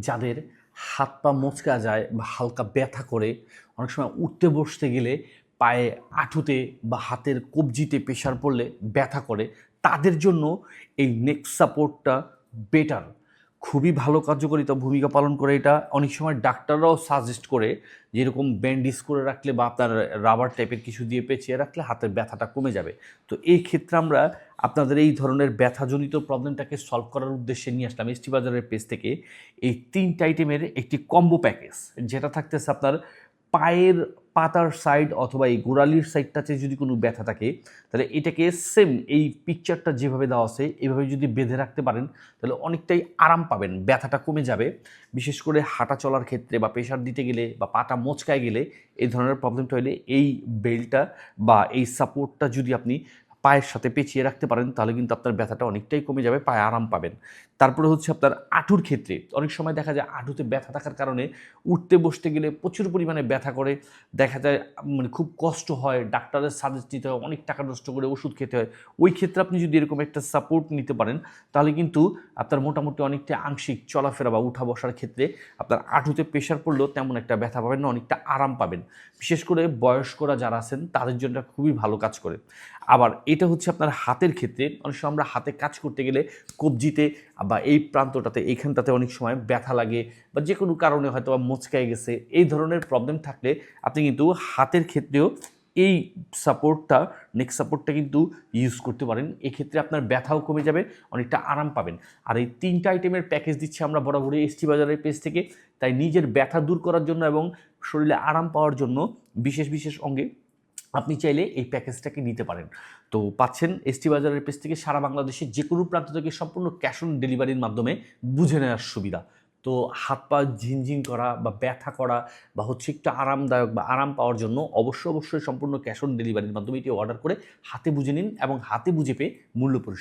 যাদের হাত পা মোচকা যায় বা হালকা ব্যথা করে, অনেক সময় উঠতে বসতে গেলে পায়ে আঁঠুতে বা হাতের কবজিতে প্রেশার পড়লে ব্যথা করে, তাদের জন্য এই নেক সাপোর্টটা বেটার খুবই ভালো কার্যকারিতা ভূমিকা পালন করে এটা। অনেক সময় ডাক্তাররাও সাজেস্ট করে যেরকম ব্যান্ডিজ করে রাখলে বা আপনার রাবার টাইপের কিছু দিয়ে পেঁচিয়ে রাখলে হাতের ব্যথাটা কমে যাবে। তো এই ক্ষেত্রে আমরা আপনাদের এই ধরনের ব্যথাজনিত প্রবলেমটাকে সলভ করার উদ্দেশ্যে নিয়ে আসলাম এসটি বাজারের পেজ থেকে। এই তিনটা আইটেমের একটি কম্বো প্যাকেজ যেটা থাকতেছে আপনার পায়ের পাতার সাইড অথবা এই গোড়ালির সাইডটাতে যদি কোনো ব্যথা থাকে, তাহলে এটাকে সেম এই পিকচারটা যেভাবে দেওয়া আছে, এভাবে যদি বেঁধে রাখতে পারেন, তাহলে অনেকটাই আরাম পাবেন, ব্যথাটা কমে যাবে। বিশেষ করে হাঁটা চলার ক্ষেত্রে বা প্রেশার দিতে গেলে বা পাটা মোচকায় গেলে, এই ধরনের প্রবলেমটা হলে এই বেল্টটা বা এই সাপোর্টটা যদি আপনি পায়ের সাথে পেঁচিয়ে রাখতে পারেন, তাহলে কিন্তু আপনার ব্যথাটা অনেকটাই কমে যাবে, পায়ে আরাম পাবেন। তারপরে হচ্ছে আপনার আঁটুর ক্ষেত্রে, অনেক সময় দেখা যায় আঁটুতে ব্যথা থাকার কারণে উঠতে, বসতে গেলে প্রচুর পরিমাণে ব্যথা করে, দেখা যায় মানে খুব কষ্ট হয়, ডাক্তারের সাজেস্ট নিতে হয়, অনেক টাকা নষ্ট করে ওষুধ খেতে হয়। ওই ক্ষেত্রে আপনি যদি এরকম একটা সাপোর্ট নিতে পারেন, তাহলে কিন্তু আপনার মোটামুটি অনেকটা আংশিক চলাফেরা বা উঠা বসার ক্ষেত্রে আপনার আঁটুতে প্রেশার পড়লেও তেমন একটা ব্যথা পাবেন না, অনেকটা আরাম পাবেন। বিশেষ করে বয়স্করা যারা আছেন, তাদের জন্য খুবই ভালো কাজ করে। আবার এটা হচ্ছে আপনার হাতের ক্ষেত্রে, অনেক সময় আমরা হাতে কাজ করতে গেলে কবজিতে বা এই প্রান্তটাতে, এইখানটাতে অনেক সময় ব্যথা লাগে বা যে কোনো কারণে হয়তো বা মোচকায় গেছে, এই ধরনের প্রবলেম থাকলে আপনি কিন্তু হাতের ক্ষেত্রেও এই সাপোর্টটা নেক সাপোর্টটা কিন্তু ইউজ করতে পারেন। এক্ষেত্রে আপনার ব্যথাও কমে যাবে, অনেকটা আরাম পাবেন। আর এই তিনটা আইটেমের প্যাকেজ দিচ্ছি আমরা বরাবরই এসটি বাজারের পেজ থেকে। তাই নিজের ব্যথা দূর করার জন্য এবং শরীরে আরাম পাওয়ার জন্য বিশেষ বিশেষ অঙ্গে আপনি চাইলে এই প্যাকেজটাকে নিতে পারেন। তো পাচ্ছেন এসটি বাজারের পেজ থেকে সারা বাংলাদেশের যে কোনো প্রান্ত থেকে সম্পূর্ণ ক্যাশ অন ডেলিভারির মাধ্যমে বুঝে নেওয়ার সুবিধা। তো হাত পা ঝিনঝিন করা বা ব্যথা করা বা হচ্ছে একটু আরামদায়ক বা আরাম পাওয়ার জন্য অবশ্যই অবশ্যই সম্পূর্ণ ক্যাশ অন ডেলিভারির মাধ্যমে এটি অর্ডার করে হাতে বুঝে নিন এবং হাতে বুঝে পেয়ে মূল্য পরিশোধ